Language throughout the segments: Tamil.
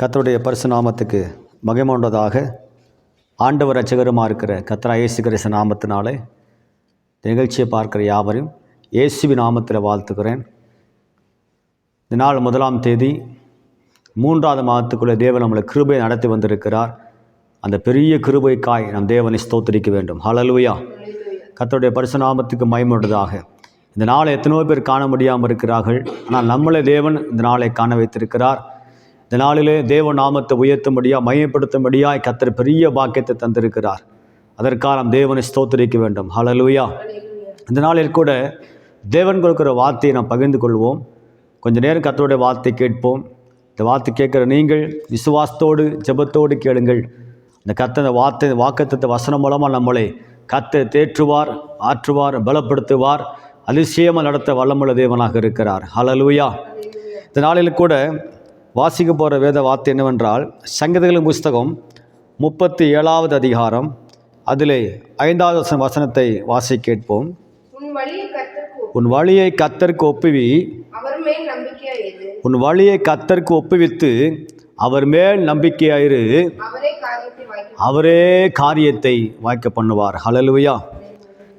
கத்தருடைய பரிசு நாமத்துக்கு மகிமுண்டதாக ஆண்டவர் ரச்சகருமாக இருக்கிற கத்ரா இயேசு கிறிஸ்து நாமத்தினாலே இந்த நிகழ்ச்சியை பார்க்கிற யாவரையும் இயேசுவி நாமத்தில் வாழ்த்துக்கிறேன் இந்த நாள் முதலாம் தேதி மூன்றாவது மாதத்துக்குள்ளே தேவன் நம்மளை கிருபை நடத்தி வந்திருக்கிறார். அந்த பெரிய கிருபைக்காய் நம் தேவனை ஸ்தோத்திரிக்க வேண்டும். ஹalleluya கர்த்தருடைய பரிசுநாமத்துக்கு மயமுள்ளதாக இந்த நாளை எத்தனையோ பேர் காண முடியாமல் இருக்கிறார்கள். ஆனால் நம்மளை தேவன் இந்த நாளை காண வைத்திருக்கிறார். இந்த நாளிலே தேவ நாமத்தை உயர்த்தும்படியாக மையப்படுத்தும்படியாய் கத்தர் பெரிய பாக்கியத்தை தந்திருக்கிறார். அதற்காக நாம் தேவனை ஸ்தோத்தரிக்க வேண்டும். ஹalleluya இந்த நாளில் கூட தேவன் கொடுக்கிற வார்த்தையை நாம் பகிர்ந்து கொள்வோம். கொஞ்ச நேரம் கத்தருடைய வார்த்தை கேட்போம். இந்த வார்த்தை கேட்குற நீங்கள் விசுவாசத்தோடு ஜெபத்தோடு கேளுங்கள். இந்த கத்த இந்த வார்த்தை வாக்குத்தத்த வசனம் மூலமாக நம்மளை கத்தை தேற்றுவார் ஆற்றுவார் பலப்படுத்துவார் அதிசயமாக நடத்த வல்லமுள்ள தேவனாக இருக்கிறார். ஹalleluya இந்த நாளில் கூட வாசிக்க போகிற வேத வார்த்தை என்னவென்றால் சங்கீதங்களின் புஸ்தகம் முப்பத்தி ஏழாவது அதிகாரம் அதிலே ஐந்தாவது வசன- வசனத்தை வாசி கேட்போம். உன் வழியை கத்தருக்கு ஒப்புவி. உன் வழியை கத்தருக்கு ஒப்புவித்து அவர் மேல் நம்பிக்கையாயிரு அவரே காரியத்தை வாய்க்க பண்ணுவார். ஹalleluya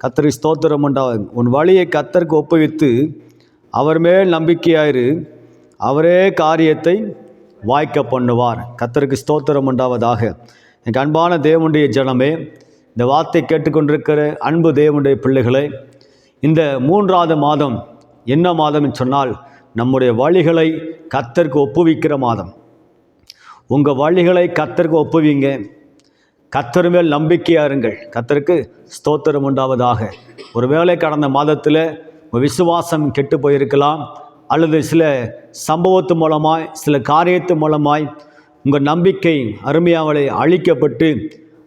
கத்தரி ஸ்தோத்திரம் உண்டாவது உன் வழியை கத்தருக்கு ஒப்புவித்து அவர் மேல் நம்பிக்கையாயிரு அவரே காரியத்தை வாய்க்க பண்ணுவார். கத்தருக்கு ஸ்தோத்திரம் உண்டாவதாக. எனக்கு அன்பான தேவனுடைய ஜனமே இந்த வார்த்தை கேட்டுக்கொண்டிருக்கிற அன்பு தேவனுடைய பிள்ளைகளை இந்த மூன்றாவது மாதம் என்ன மாதம் சொன்னால் நம்முடைய வழிகளை கத்தருக்கு ஒப்புவிக்கிற மாதம். உங்கள் வழிகளை கத்தருக்கு ஒப்புவிங்க. கத்தர் மேல் நம்பிக்கையாக இருங்கள். கத்தருக்கு ஸ்தோத்திரம் உண்டாவதாக. ஒருவேளை கடந்த மாதத்தில் உங்கள் விசுவாசம் கெட்டு போயிருக்கலாம். அல்லது சில சம்பவத்து மூலமாய் சில காரியத்து மூலமாய் உங்கள் நம்பிக்கை அருமையாவளை அழிக்கப்பட்டு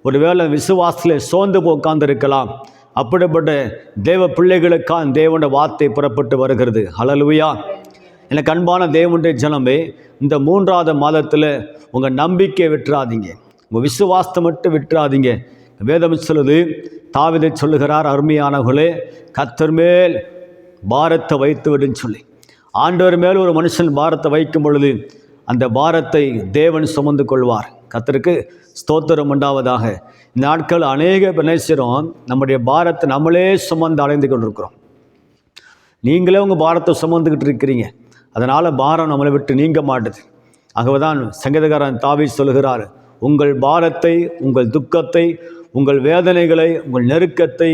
ஒருவேளை விசுவாசத்தில் சோர்ந்து உட்கார்ந்திருக்கலாம். அப்படிப்பட்ட தேவ பிள்ளைகளுக்காக தேவனுடைய வார்த்தை புறப்பட்டு வருகிறது. ஹalleluya. எனக்கு அன்பான தேவனுடைய ஜனமே இந்த மூன்றாவது மாதத்தில் உங்கள் நம்பிக்கை விட்டுறாதீங்க. உங்கள் விசுவாசத்தை மட்டும் விட்டுறாதீங்க. வேதம் சொல்லுது தாவிதை சொல்லுகிறார் அருமையானவர்களே கத்தர் மேல் பாரத்தை வைத்து விடுன்னு சொல்லி. ஆண்டவர் மேல் ஒரு மனுஷன் பாரத்தை வைக்கும் பொழுது அந்த பாரத்தை தேவன் சுமந்து கொள்வார். கத்தருக்கு ஸ்தோத்திரம் உண்டாவதாக. இந்த நாட்கள் அநேக நேசிறோம் நம்முடைய பாரத்தை நம்மளே சுமந்து அலைந்து கொண்டிருக்கிறோம். நீங்களே உங்கள் பாரத்தை சுமந்துக்கிட்டு இருக்கிறீங்க. அதனால் பாரம் நம்மளை விட்டு நீங்க மாட்டுது. ஆகவேதான் சங்கீதக்காரன் தாவி சொல்கிறார் உங்கள் பாரத்தை உங்கள் துக்கத்தை உங்கள் வேதனைகளை உங்கள் நெருக்கத்தை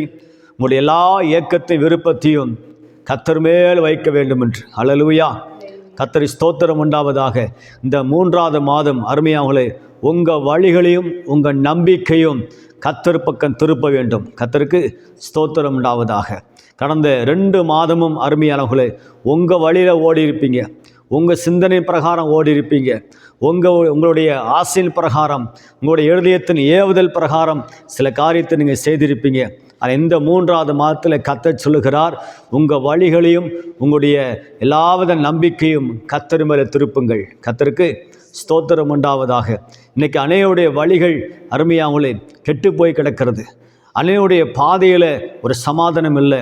உங்களுடைய எல்லா இயக்கத்தை விருப்பத்தையும் கத்தர் மேல் வைக்க வேண்டும் என்று அழலுவையா கத்தரி ஸ்தோத்திரம் உண்டாவதாக. இந்த மூன்றாவது மாதம் அருமையாவங்களே உங்கள் வழிகளையும் உங்கள் நம்பிக்கையும் கத்தர் பக்கம் திருப்ப வேண்டும். கத்தருக்கு ஸ்தோத்திரம் உண்டாவதாக. கடந்த ரெண்டு மாதமும் அருமையானவர்களே உங்கள் வழியில் ஓடி இருப்பீங்க உங்கள் சிந்தனை பிரகாரம் ஓடி இருப்பீங்க உங்கள் உங்களுடைய ஆசையின் பிரகாரம் உங்களுடைய எழுதியத்தின் ஏவுதல் பிரகாரம் சில காரியத்தை நீங்கள் செய்திருப்பீங்க. இந்த மூன்றாவது மாதத்தில் கத்தர் சொல்லுகிறார் உங்கள் வழிகளையும் உங்களுடைய எல்லாவித நம்பிக்கையும் கத்தர் மேலே திருப்புங்கள். கத்தருக்கு ஸ்தோத்திரம் உண்டாவதாக. இன்றைக்கி அணையுடைய வழிகள் அருமையாங்களே கெட்டு போய் கிடக்கிறது. அணையுடைய பாதையில் ஒரு சமாதானம் இல்லை.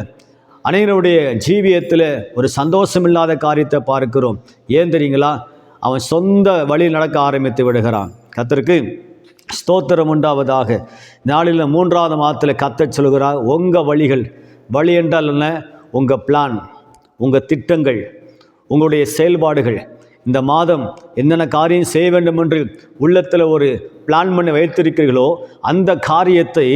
அனைவருடைய ஜீவியத்தில் ஒரு சந்தோஷம் இல்லாத காரியத்தை பார்க்கிறோம். ஏன் தெரியுங்களா? அவன் சொந்த வழி நடக்க ஆரம்பித்து விடுகிறான். கத்தருக்கு ஸ்தோத்திரம் உண்டாவதாக. நாளில் மூன்றாவது மாதத்தில் கத்தச் சொல்கிறார் உங்கள் வழிகள் வழி என்றால் என்ன? உங்கள் பிளான் உங்கள் திட்டங்கள் உங்களுடைய செயல்பாடுகள் இந்த மாதம் என்னென்ன காரியம் செய்ய வேண்டும் என்று உள்ளத்தில் ஒரு பிளான் பண்ணி வைத்திருக்கிறீர்களோ அந்த காரியத்தை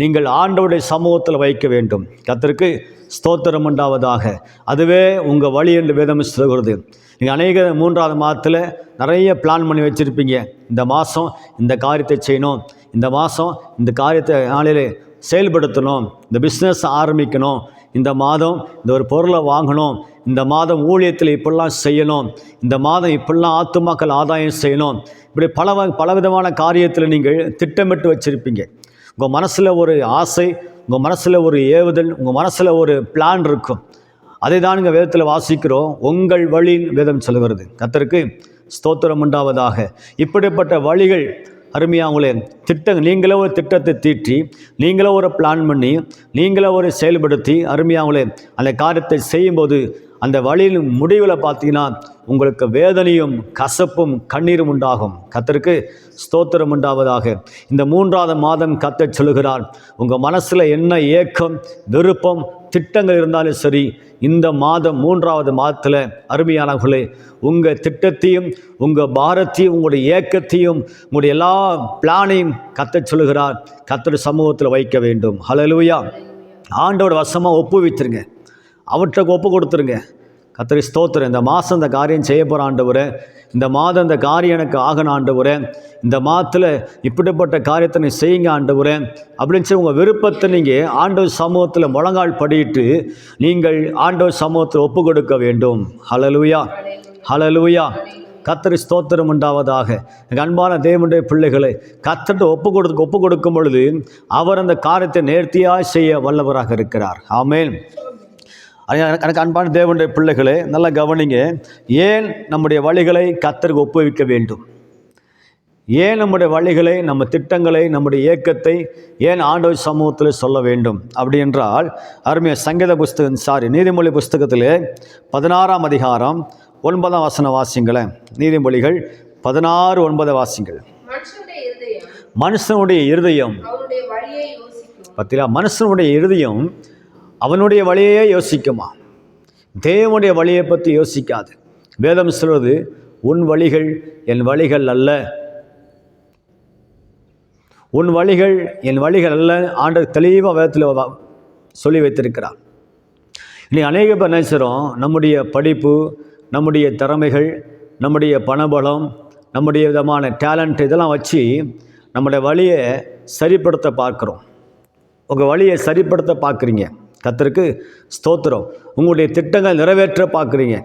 நீங்கள் ஆண்டவருடைய சமூகத்தில் வைக்க வேண்டும். கத்திற்கு ஸ்தோத்திரம் உண்டாவதாக. அதுவே உங்கள் வழி என்று வேதம் சொல்கிறது. நீங்கள் அநேக மூன்றாவது மாதத்தில் நிறைய பிளான் பண்ணி வச்சுருப்பீங்க. இந்த மாதம் இந்த காரியத்தை செய்யணும். இந்த மாதம் இந்த காரியத்தை நாளில் செயல்படுத்தணும். இந்த பிஸ்னஸ் ஆரம்பிக்கணும். இந்த மாதம் இந்த ஒரு பொருளை வாங்கணும். இந்த மாதம் ஊழியத்தில் இப்படிலாம் செய்யணும். இந்த மாதம் இப்படிலாம் ஆத்துமாக்கள் ஆதாயம் செய்யணும். இப்படி பல வ- பலவிதமான காரியத்தில் நீங்கள் திட்டமிட்டு வச்சுருப்பீங்க. உங்கள் மனசில் ஒரு ஆசை உங்கள் மனசில் ஒரு ஏவுதல் உங்கள் மனசில் ஒரு பிளான் இருக்கும். அதை தான் இங்கே வேதத்தில் வாசிக்கிறோம். உங்கள் வழியின் வேதம் சொல்கிறது கத்தருக்கு ஸ்தோத்திரம் உண்டாவதாக. இப்படிப்பட்ட வழிகள் அருமையாங்களே திட்டம் நீங்களே ஒரு திட்டத்தை தீட்டி நீங்களே ஒரு பிளான் பண்ணி நீங்களே ஒரு செயல்படுத்தி அருமையாங்களே அந்த காரியத்தை செய்யும்போது அந்த வழியின் முடிவில் பார்த்தீங்கன்னா உங்களுக்கு வேதனையும் கசப்பும் கண்ணீரும் உண்டாகும். கத்தருக்கு ஸ்தோத்திரம் உண்டாவதாக. இந்த மூன்றாவது மாதம் கத்த சொல்லுகிறார் உங்கள் மனசில் என்ன ஏக்கம் விருப்பம் திட்டங்கள் இருந்தாலும் சரி இந்த மாதம் மூன்றாவது மாதத்தில் அருமையானவர்களே உங்கள் திட்டத்தையும் உங்கள் பாரத்தையும் உங்களுடைய ஏக்கத்தையும் உங்களுடைய எல்லா பிளானையும் கத்த சொல்லுகிறார். கத்தர் சமூகத்தில் வைக்க வேண்டும். ஹalleluya. ஆண்டோட வசமாக ஒப்பு அவற்றை ஒப்பு கொடுத்துருங்க கத்திரி ஸ்தோத்திரம். இந்த மாதம் இந்த காரியம் செய்ய போகிற ஆண்டவர் இந்த மாதம் இந்த காரியம் எனக்கு ஆகணும் ஆண்டவர் இந்த மாதத்தில் இப்படிப்பட்ட காரியத்தை நீ செய்யுங்க ஆண்டவர் அப்படின்னு சொல்லி உங்கள் விருப்பத்தை நீங்கள் ஆண்டவர் சமூகத்தில் முழங்கால் படியிட்டு நீங்கள் ஆண்டவர் சமூகத்தில் ஒப்பு கொடுக்க வேண்டும். ஹலலுயா ஹலலுயா கத்தரி ஸ்தோத்திரம் உண்டாவதாக. அன்பான தேவனுடைய பிள்ளைகளை கத்தட்டு ஒப்பு கொடுத்து ஒப்பு கொடுக்கும் பொழுது அவர் அந்த காரியத்தை நேர்த்தியாக செய்ய வல்லவராக இருக்கிறார். ஆமேன் எனக்கு அன்பான தேவனுடைய பிள்ளைகளே நல்லா கவனிங்க. ஏன் நம்முடைய வழிகளை கத்தருக்கு ஒப்புவிக்க வேண்டும்? ஏன் நம்முடைய வழிகளை நம்ம திட்டங்களை நம்முடைய இயக்கத்தை ஏன் ஆண்டவர் சமூகத்தில் சொல்ல வேண்டும்? அப்படி என்றால் அருமைய சங்கீத புஸ்தகம் சாரி நீதிமொழி புஸ்தகத்திலே பதினாறாம் அதிகாரம் ஒன்பதாம் வசன வாசிங்களேன் நீதிமொழிகள் பதினாறு ஒன்பது வாசிங்கள். மனுஷனுடைய இருதயம் பார்த்தீங்களா மனுஷனுடைய இருதயம் அவனுடைய வழியே யோசிக்குமா? தேவனுடைய வழியை பற்றி யோசிக்காது. வேதம் சொல்வது உன் வழிகள் என் வழிகள் அல்ல. உன் வழிகள் என் வழிகள் அல்ல. ஆண்டவர் தெளிவாக வேதத்தில் சொல்லி வைத்திருக்கிறார். இனி அநேக பேர் நினைச்சிடும் நம்முடைய படிப்பு நம்முடைய திறமைகள் நம்முடைய பணபலம் நம்முடைய விதமான டேலண்ட் இதெல்லாம் வச்சு நம்முடைய வழியை சரிப்படுத்த பார்க்குறோம். உங்கள் வழியை சரிப்படுத்த பார்க்குறீங்க. கத்தருக்கு ஸ்தோத்திரம். உங்களுடைய திட்டங்கள் நிறைவேற்ற பார்க்குறீங்க.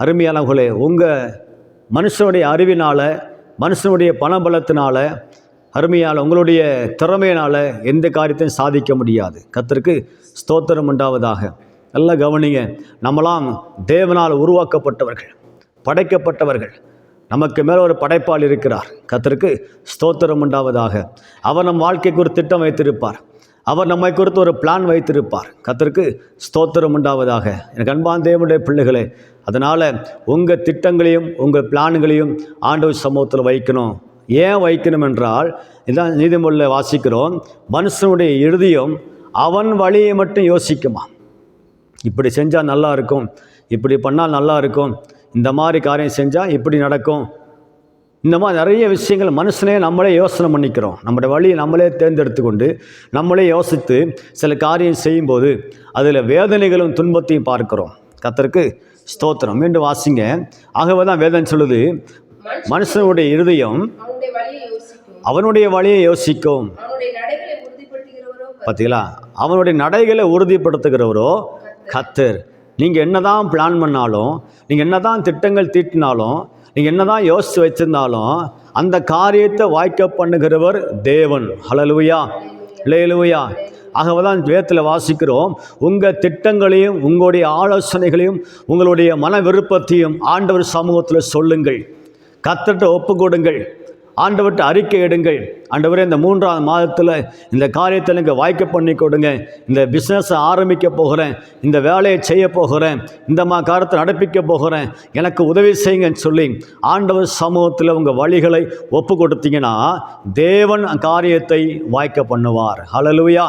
அருமையானவர்களே உங்கள் மனுஷனுடைய அறிவினால் மனுஷனுடைய பணபலத்தினால் அருமையால் உங்களுடைய திறமையினால் எந்த காரியத்தையும் சாதிக்க முடியாது. கத்தருக்கு ஸ்தோத்திரம் உண்டாவதாக. நல்லா கவனிங்க நம்மளாம் தேவனால் உருவாக்கப்பட்டவர்கள் படைக்கப்பட்டவர்கள். நமக்கு மேலே ஒரு படைப்பாள் இருக்கிறார். கத்தருக்கு ஸ்தோத்திரம் உண்டாவதாக. அவர் நம் வாழ்க்கைக்கு ஒரு திட்டம் வைத்திருப்பார். அவர் நம்மை குறித்து ஒரு பிளான் வைத்திருப்பார். கத்தருக்கு ஸ்தோத்திரம் உண்டாவதாக. எனக்கு அன்பான் தேவனுடைய பிள்ளைகளே அதனால் உங்கள் திட்டங்களையும் உங்கள் பிளான்களையும் ஆண்டவர் சமூகத்தில் வைக்கணும். ஏன் வைக்கணும் என்றால் இதான் நீதிமொழியில் வாசிக்கிறோம் மனுஷனுடைய இறுதியும் அவன் வழியை மட்டும் யோசிக்குமா? இப்படி செஞ்சால் நல்லா இருக்கும் இப்படி பண்ணால் நல்லா இருக்கும் இந்த மாதிரி காரியம் செஞ்சால் இப்படி நடக்கும் இந்த மாதிரி நிறைய விஷயங்கள் மனுஷனே நம்மளே யோசனை பண்ணிக்கிறோம். நம்முடைய வழியை நம்மளே தேர்ந்தெடுத்து கொண்டு நம்மளே யோசித்து சில காரியம் செய்யும்போது அதில் வேதனைகளும் துன்பத்தையும் பார்க்கிறோம். கத்தருக்கு ஸ்தோத்திரம். மீண்டும் வாசிங்க. ஆகவே தான் வேதனை சொல்லுது மனுஷனுடைய இருதயம் அவனுடைய வழியை யோசிக்கும். பார்த்தீங்களா அவனுடைய நடைகளை உறுதிப்படுத்துகிறவரோ கத்தர் நீங்கள் என்னதான் பிளான் பண்ணாலும் நீங்கள் என்னதான் திட்டங்கள் தீட்டினாலும் நீங்கள் என்னதான் யோசித்து வச்சிருந்தாலும் அந்த காரியத்தை வாய்க்க பண்ணுகிறவர் தேவன். ஹலலுவையா இல்லையலுவையா ஆகவே தான் வேத்தில் வாசிக்கிறோம் உங்கள் திட்டங்களையும் உங்களுடைய ஆலோசனைகளையும் உங்களுடைய மன விருப்பத்தையும் ஆண்டவர் சமூகத்தில் சொல்லுங்கள். கத்தட்ட ஒப்பு கொடுங்கள் ஆண்டவர்கிட்ட அறிக்கை எடுங்கள். ஆண்டவரே இந்த மூன்றாவது மாதத்தில் இந்த காரியத்தை எனக்கு வாய்க்க பண்ணி கொடுங்க. இந்த பிஸ்னஸை ஆரம்பிக்க போகிறேன். இந்த வேலையை செய்ய போகிறேன். இந்த மா காரியத்தை நடப்பிக்க போகிறேன். எனக்கு உதவி செய்யுங்கன்னு சொல்லி ஆண்டவர் சமூகத்தில் உங்கள் வழிகளை ஒப்பு கொடுத்தீங்கன்னா தேவன் காரியத்தை வாய்க்க பண்ணுவார். ஹalleluya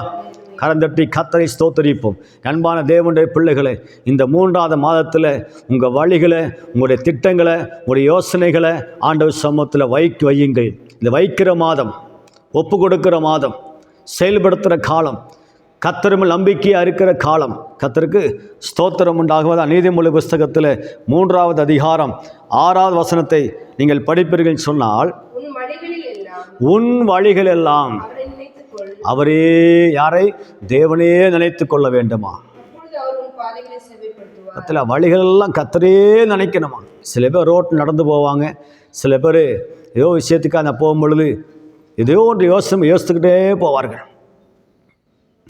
கரந்தட்டி கத்தரை ஸ்தோத்தரிப்போம். அன்பான தேவனுடைய பிள்ளைகளை இந்த மூன்றாவது மாதத்தில் உங்கள் வழிகளை உங்களுடைய திட்டங்களை உங்களுடைய யோசனைகளை ஆண்டவர் சமூகத்தில் வைக்க வையுங்கள். இந்த வைக்கிற மாதம் ஒப்பு கொடுக்கிற மாதம் செயல்படுத்துகிற காலம் கத்தரும் நம்பிக்கையாக இருக்கிற காலம் கத்தருக்கு ஸ்தோத்திரம் உண்டாகுவதா? நீதிமொழி புஸ்தகத்தில் மூன்றாவது அதிகாரம் ஆறாவது வசனத்தை நீங்கள் படிப்பீர்கள் சொன்னால் உன் வழிகள் எல்லாம் அவரை யாரை தேவனே நினைத்து கொள்ள வேண்டுமா? பத்தில் வழிகளெல்லாம் கத்தரே நினைக்கணுமா? சில பேர் ரோட்டில் நடந்து போவாங்க. சில பேர் ஏதோ விஷயத்துக்காக அந்த போகும் பொழுது ஏதோ ஒன்று யோசனை யோசித்துக்கிட்டே போவார்கள்.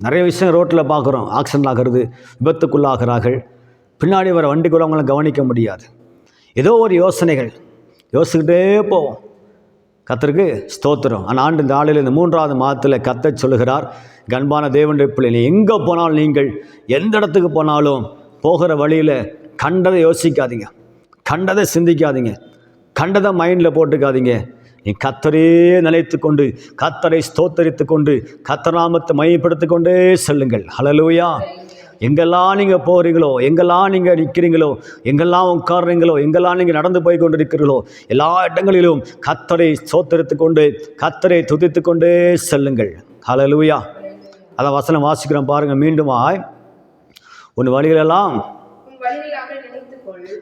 நிறைய விஷயம் ரோட்டில் பார்க்குறோம். ஆக்சிடென்ட் ஆகிறது விபத்துக்குள்ளாகிறார்கள். பின்னாடி வர வண்டிக்குள்ளவங்களை கவனிக்க முடியாது. ஏதோ ஒரு யோசனைகள் யோசிச்சுக்கிட்டே போவோம். கத்தருக்கு ஸ்தோத்திரம். ஆனால் ஆண்டு இந்த ஆளில் இந்த மூன்றாவது மாதத்தில் கத்த சொல்லுகிறார் கண்பான தேவனுடைய பிள்ளை நீ எங்கே போனாலும் நீங்கள் எந்த இடத்துக்கு போனாலும் போகிற வழியில் கண்டதை யோசிக்காதீங்க. கண்டதை சிந்திக்காதீங்க. கண்டதை மைண்டில் போட்டுக்காதீங்க. நீ கத்தரே நினைத்து கொண்டு கத்தரை ஸ்தோத்தரித்து கொண்டு கத்தராமத்தை மையப்படுத்தி கொண்டே செல்லுங்கள். ஹலலூயா எங்கெல்லாம் நீங்கள் போகிறீங்களோ எங்கெல்லாம் நீங்கள் நிற்கிறீங்களோ எங்கெல்லாம் உட்கார்றீங்களோ எங்கெல்லாம் நீங்கள் நடந்து போய் கொண்டு இருக்கிறீங்களோ எல்லா இடங்களிலும் கத்தரை ஸ்தோத்தரித்து கொண்டு கத்தரை துதித்து கொண்டே செல்லுங்கள். ஹலலூயா அதான் வசனம் வாசிக்கிறோம் பாருங்கள் மீண்டுமாய் உன் வழிகளெல்லாம்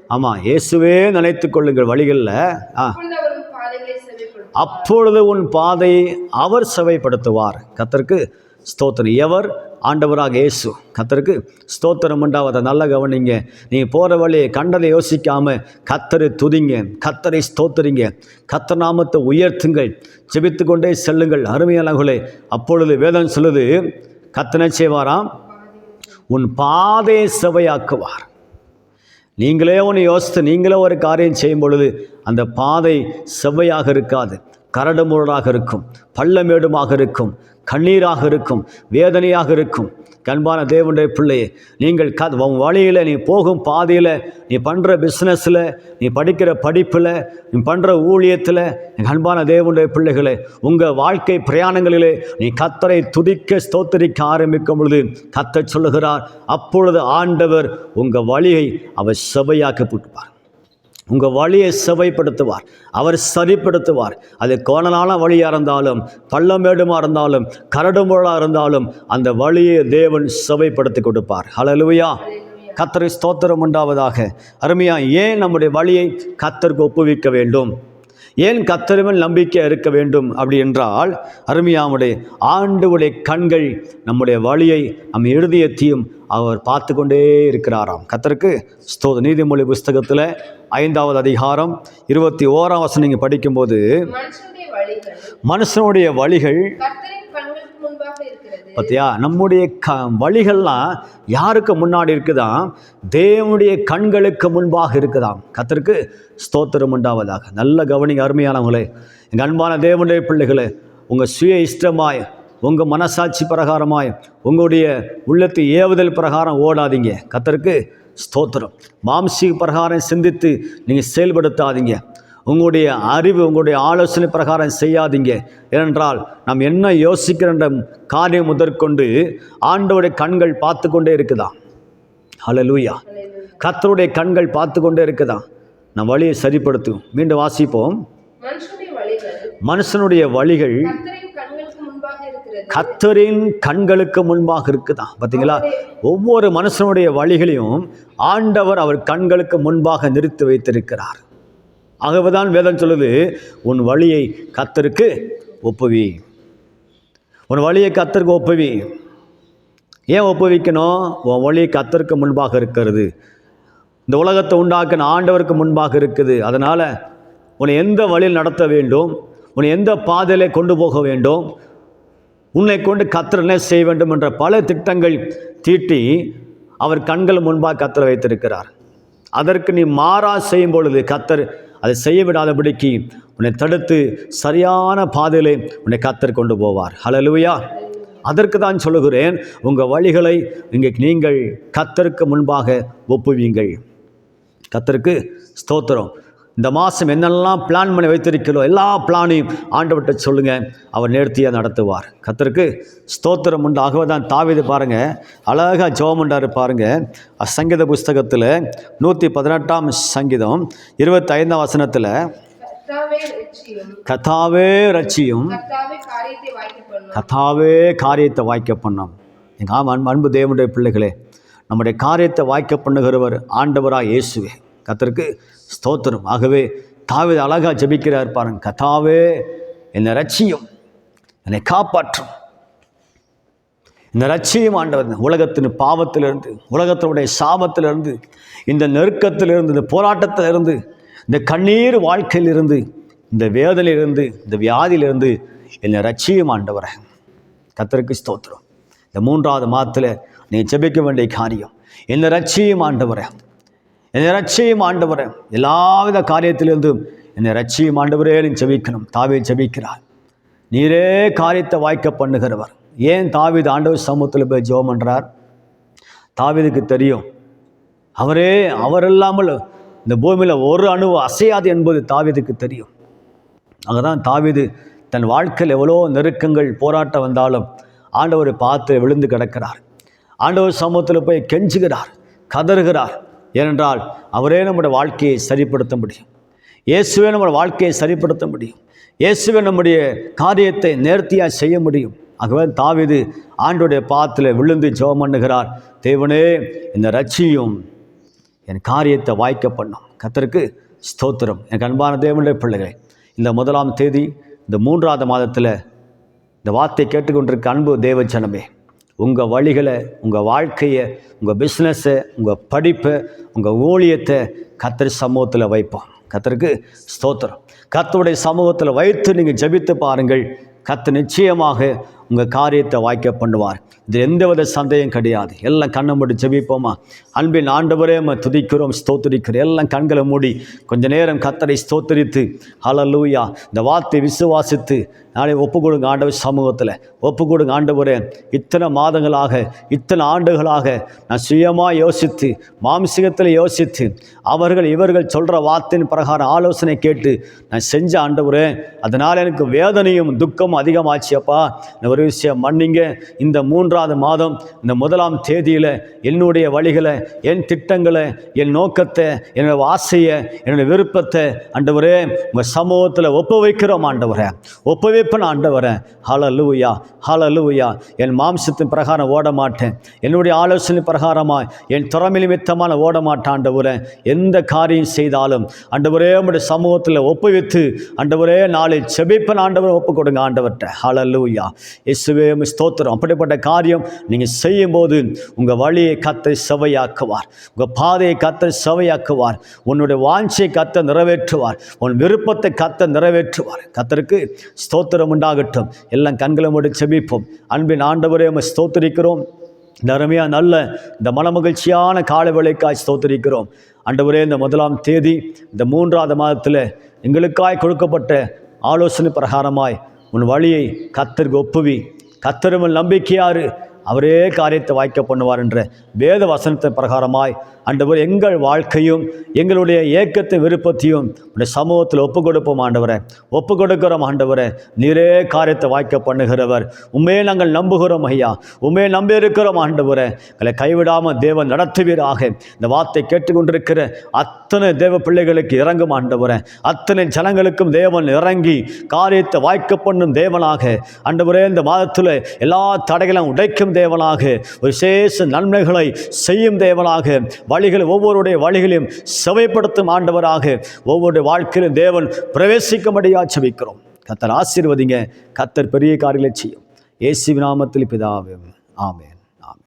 ஆமாம் இயேசுவே நினைத்து கொள்ளுங்கள் வழிகளில். ஆ. உன் அப்பொழுது உன் பாதையை அவர் செவைப்படுத்துவார். கத்தருக்கு ஸ்தோத்திரம். எவர் ஆண்டவராக இயேசு. கத்தருக்கு ஸ்தோத்திரம் உண்டாவத நல்ல கவனிங்க. நீங்கள் போகிற வழியை கண்டதை யோசிக்காமல் கத்தரை துதிங்க. கத்தரை ஸ்தோத்தரிங்க. கத்தர் நாமத்தை உயர்த்துங்கள். ஜெபித்து கொண்டே செல்லுங்கள் அருமையானவர்களே அப்பொழுது வேதம் சொல்லுது கத்தனை செய்வாராம் உன் பாதையை செவையாக்குவார். நீங்களே ஒன்று யோசித்து நீங்களே ஒரு காரியம் செய்யும் பொழுது அந்த பாதை செவ்வையாக இருக்காது. கரடுமுரடாக இருக்கும் பள்ளமேடுமாக இருக்கும் கண்ணீராக இருக்கும் வேதனையாக இருக்கும். கண்பான தேவனுடைய பிள்ளையே நீங்கள் க உன் வழியில் நீ போகும் பாதையில் நீ பண்ணுற பிஸ்னஸில் நீ படிக்கிற படிப்பில் நீ பண்ணுற ஊழியத்தில் என் அன்பான தேவனுடைய பிள்ளைகளே உங்கள் வாழ்க்கை பிரயாணங்களிலே நீ கத்தரை துதிக்க ஸ்தோத்தரிக்க ஆரம்பிக்கும் பொழுது கத்த சொல்லுகிறார் அப்பொழுது ஆண்டவர் உங்கள் வழியை அவர் செவையாக்க போட்டுப்பார். உங்கள் வழியை செவைப்படுத்துவார். அவர் சரிப்படுத்துவார். அது கோணலான வழியாக இருந்தாலும் பள்ளமேடுமாக இருந்தாலும் கரடுமுழாக இருந்தாலும் அந்த வழியை தேவன் செவைப்படுத்தி கொடுப்பார். ஹலலுவையா கத்தரை ஸ்தோத்திரம் உண்டாவதாக. அருமையா ஏன் நம்முடைய வழியை கத்தருக்கு ஒப்புவிக்க வேண்டும்? ஏன் கத்தருவன் நம்பிக்கை இருக்க வேண்டும் அப்படி என்றால் அருமையாமுடைய ஆண்டுடைய கண்கள் நம்முடைய வழியை நம் இருதயத்தையும் அவர் பார்த்து கொண்டே இருக்கிறாராம். கத்தருக்கு ஸ்தோத நீதிமொழி புஸ்தகத்தில் ஐந்தாவது அதிகாரம் இருபத்தி ஓராம் வசனம் நீங்கள் படிக்கும்போது மனுஷனுடைய வழிகள் மனுஷனுடைய வழிகள் கர்த்தரின் கண்களுக்கு முன்பாக இருக்கிறது பார்த்தியா நம்முடைய க வழிகள்லாம் யாருக்கு முன்னாடி இருக்குதான் தேவனுடைய கண்களுக்கு முன்பாக இருக்குதாம். கத்தருக்கு ஸ்தோத்திரம் உண்டாவதாக. நல்ல கவனிங்க அருமையானவங்களே. எங்கள் அன்பான தேவனுடைய பிள்ளைகளே உங்கள் சுய இஷ்டமாய் உங்கள் மனசாட்சி பிரகாரமாய் உங்களுடைய உள்ளத்து ஏவுதல் பிரகாரம் ஓடாதீங்க. கத்தருக்கு ஸ்தோத்திரம். மாம்சீக பிரகாரம் சிந்தித்து நீங்கள் செயல்படுத்தாதீங்க. உங்களுடைய அறிவு உங்களுடைய ஆலோசனை பிரகாரம் செய்யாதீங்க. ஏனென்றால் நாம் என்ன யோசிக்கிற காரியம் முதற்கொண்டு ஆண்டவருடைய கண்கள் பார்த்து கொண்டே இருக்குதாம் ஹalleluya கர்த்தருடைய கண்கள் பார்த்து கொண்டே இருக்குதாம் நம் வழியை சரிப்படுத்தும் மீண்டும் வாசிப்போம். மனுஷனுடைய வழிகள் கத்தரின் கண்களுக்கு முன்பாக இருக்குதான் பார்த்தீங்களா? ஒவ்வொரு மனுஷனுடைய வழிகளையும் ஆண்டவர் அவர் கண்களுக்கு முன்பாக நிறுத்தி வைத்திருக்கிறார். ஆகவேதான் வேதம் சொல்லுது உன் வழியை கத்தருக்கு ஒப்புவி. உன் வழியை கத்தருக்கு ஒப்புவி. ஏன் ஒப்புவிக்கணும்? உன் வழியை கத்தருக்கு முன்பாக இருக்கிறது. இந்த உலகத்தை உண்டாக்கின ஆண்டவருக்கு முன்பாக இருக்குது. அதனால் உன்னை எந்த வழியில் நடத்த வேண்டும்? உன்னை எந்த பாதையிலே கொண்டு போக வேண்டும்? உன்னை கொண்டு கத்திரனே செய்ய வேண்டும் என்ற பல திட்டங்கள் தீட்டி அவர் கண்கள் முன்பாக கத்திர வைத்திருக்கிறார். அதற்கு நீ மாறா செய்யும் பொழுது கத்தர் அதை செய்ய விடாதபடிக்கு உன்னை தடுத்து சரியான பாதையிலே உன்னை காத்தர் கொண்டு போவார். ஹலலுவையா அதற்கு தான் சொல்லுகிறேன் உங்கள் வழிகளை இங்கே நீங்கள் கத்தருக்கு முன்பாக ஒப்புவீங்கள். கத்தருக்கு ஸ்தோத்திரம். இந்த மாதம் என்னெல்லாம் பிளான் பண்ணி வைத்திருக்கிறோம் எல்லா பிளானையும் ஆண்டவர்கிட்ட சொல்லுங்கள் அவர் நேர்த்தியாக நடத்துவார். கத்தருக்கு ஸ்தோத்திரம் உண்டு. ஆகவே தான் தாவிது பாருங்கள் அழகாக ஜோமண்டார் பாருங்கள் சங்கீத புஸ்தகத்தில் நூற்றி பதினெட்டாம் சங்கீதம் இருபத்தைந்தாம் வசனத்தில் கதாவே ரட்சியும். கதாவே காரியத்தை வாய்க்க பண்ணோம். எங்கள் ஆம் அன்பு அன்பு தேவனுடைய பிள்ளைகளே நம்முடைய காரியத்தை வாய்க்க பண்ணுகிறவர் ஆண்டவராக இயேசுவே. கத்தருக்கு ஸ்தோத்திரம். ஆகவே தாவித அழகாக ஜெபிக்கிறார் பாருங்க. கதாவே என்னை ரட்சியும் என்னை காப்பாற்றும். இந்த ரட்சியும் ஆண்டவர் உலகத்தின் பாவத்திலிருந்து உலகத்தினுடைய சாபத்திலிருந்து இந்த நெருக்கத்திலிருந்து இந்த போராட்டத்திலிருந்து இந்த கண்ணீர் வாழ்க்கையிலிருந்து இந்த வேதனையிலிருந்து இந்த வியாதியிலிருந்து என்னை ரட்சியும் ஆண்டவரை. கத்தருக்கு ஸ்தோத்திரம். இந்த மூன்றாவது மாதத்தில் நீ ஜெபிக்க வேண்டிய காரியம் என்னை ரட்சியும் ஆண்டவரை. என்னை ரட்சியும் ஆண்டவரே. எல்லாவித காரியத்திலிருந்தும் என்னை ரட்சியும் ஆண்டவரே நீ தாவே ஜெபிக்கிறார். நீரே காரியத்தை வாய்க்க பண்ணுகிறவர். ஏன் தாவிது ஆண்டவர் சமூகத்தில் போய் ஜோம் பண்ணுறார் தாவிதுக்கு தெரியும். அவரே அவர் இல்லாமல் இந்த பூமியில் ஒரு அணு அசையாது என்பது தாவீதுக்கு தெரியும். அங்கதான் தாவிது தன் வாழ்க்கையில் எவ்வளோ நெருக்கங்கள் போராட்டம் வந்தாலும் ஆண்டவரை பார்த்து விழுந்து கிடக்கிறார். ஆண்டவர் சமூகத்தில் போய் கெஞ்சுகிறார் கதறுகிறார். ஏனென்றால் அவரே நம்முடைய வாழ்க்கையை சரிப்படுத்த முடியும். இயேசுவே நம்முடைய வாழ்க்கையை சரிப்படுத்த முடியும். இயேசுவே நம்முடைய காரியத்தை நேர்த்தியாக செய்ய முடியும். ஆகவே தாவிது ஆண்டுடைய பாத்தில் விழுந்து ஜெபம் பண்ணுகிறார். தேவனே இந்த ரட்சியும் என் காரியத்தை வாய்க்க பண்ணும். கத்தருக்கு ஸ்தோத்திரம். எனக்கு அன்பான தேவனுடைய பிள்ளைகளை இந்த முதலாம் தேதி இந்த மூன்றாவது மாதத்தில் இந்த வார்த்தை கேட்டுக்கொண்டிருக்க அன்பு தேவச்சனமே. உங்கள் வழிகளை உங்கள் வாழ்க்கையை உங்கள் பிஸ்னஸ்ஸை உங்கள் படிப்பை உங்கள் ஊழியத்தை கத்திரி சமூகத்தில் வைப்போம் கத்தருக்கு ஸ்தோத்திரம். கத்தருடைய சமூகத்தில் வைத்து நீங்கள் ஜபித்து பாருங்கள். கத்து நிச்சயமாக உங்கள் காரியத்தை வாய்க்க பண்ணுவார். இது எந்தவித சந்தேகம் கிடையாது. எல்லாம் கண்ணை மூடி ஜெபிப்போமா? அன்பின் ஆண்டவரே நம்ம துதிக்கிறோம் ஸ்தோத்தரிக்கிறோம். எல்லாம் கண்களை மூடி கொஞ்ச நேரம் கத்தரை ஸ்தோத்தரித்து அலலூயா இந்த வார்த்தை விசுவாசித்து நாளை ஒப்பு கொடுங்க ஆண்டவர் சமூகத்தில். ஒப்பு கொடுங்க ஆண்டவரே இத்தனை மாதங்களாக இத்தனை ஆண்டுகளாக நான் சுயமாக யோசித்து மாம்சிகத்தில் யோசித்து அவர்கள் இவர்கள் சொல்கிற வார்த்தையின் பிரகாரம் ஆலோசனை கேட்டு நான் செஞ்ச ஆண்டவரே அதனால் எனக்கு வேதனையும் துக்கமும் அதிகமாச்சு அப்பா. ஒரு ஒரு விஷயம் மன்னிங்க. இந்த மூன்றாவது மாதம் இந்த முதலாம் தேதியில் என்னுடைய வழிகளை என் திட்டங்களை என் நோக்கத்தை என்னோட ஆசையை என்னுடைய விருப்பத்தை ஆண்டவரே உங்கள் சமூகத்தில் ஒப்பு வைக்கிறோம் ஆண்டவரே. ஒப்பு வைப்பேன் ஆண்டவரே. ஹalleluya ஹalleluya. என் மாம்சத்தின் பிரகாரம் ஓட மாட்டேன் என்னுடைய ஆலோசனை பிரகாரமாக என் திறமை நிமித்தமான ஓட மாட்டேன் ஆண்டவரே. எந்த காரியம் செய்தாலும் ஆண்டவரே உம்முடைய சமூகத்தில் ஒப்பு வைத்து ஆண்டவரே நாளை செபிப்பன் ஆண்டவர் ஒப்பு கொடுங்க ஆண்டவர்கிட்ட. ஹalleluya. இயேசுவே ஸ்தோத்திரம். அப்படிப்பட்ட காரியம் நீங்கள் செய்யும்போது உங்கள் வழியை கத்தை செவையாக்குவார். உங்கள் பாதையை கத்தை செவையாக்குவார். உன்னுடைய வாஞ்சியை கத்த நிறைவேற்றுவார். உன் விருப்பத்தை கத்த நிறைவேற்றுவார். கத்தருக்கு ஸ்தோத்திரம் உண்டாகட்டும். எல்லாம் கண்களை மூடி செபிப்போம். அன்பின் ஆண்டவரே உம்மை ஸ்தோத்திரிக்கிறோம். இந்த நல்ல இந்த மனமகிழ்ச்சியான கால வேலைக்காய் ஸ்தோத்திரிக்கிறோம். அண்டவரே இந்த முதலாம் தேதி இந்த மூன்றாவது மாதத்தில் எங்களுக்காய் கொடுக்கப்பட்ட ஆலோசனை பிரகாரமாய் உன் வழியை கத்தருக்கு ஒப்புவி. கத்தருமல் நம்பிக்கையாறு அவரே காரியத்தை வாய்க்க பண்ணுவார் என்ற வேத வசனத்தை பிரகாரமாய் ஆண்டவர் எங்கள் வாழ்க்கையும் எங்களுடைய ஏக்கத்தை விருப்பத்தையும் உடைய சமூகத்தில் ஒப்பு கொடுப்போம் ஆண்டவரை. ஒப்பு கொடுக்கிறோம் ஆண்டவரை. நீரே காரியத்தை வாய்க்க பண்ணுகிறவர். உண்மையை நாங்கள் நம்புகிறோம் ஐயா. உண்மையை நம்பி இருக்கிறோம் ஆண்டவரை. எங்களை கைவிடாமல் தேவன் நடத்துவீராக. இந்த வார்த்தை கேட்டுக்கொண்டிருக்கிற அத்தனை தேவ பிள்ளைகளுக்கு இறங்கும் ஆண்டவரை. அத்தனை ஜனங்களுக்கும் தேவன் இறங்கி காரியத்தை வாய்க்க பண்ணும் தேவனாக. ஆண்டவரே இந்த மாதத்தில் எல்லா தடைகளும் உடைக்கும் தேவனாக விசேஷ நன்மைகளை செய்யும் தேவனாக வழிகளை ஒவ்வொருடைய வழிகளையும் செவைப்படுத்தும் ஆண்டவராக ஒவ்வொரு வாழ்க்கையிலும் தேவன் பிரவேசிக்கும்படியாக செபிக்கிறோம். கத்தர் ஆசீர்வதிங்க கத்தர் பெரிய காரியங்களை செய்யும். இயேசு நாமத்தில் பிதாவே ஆமே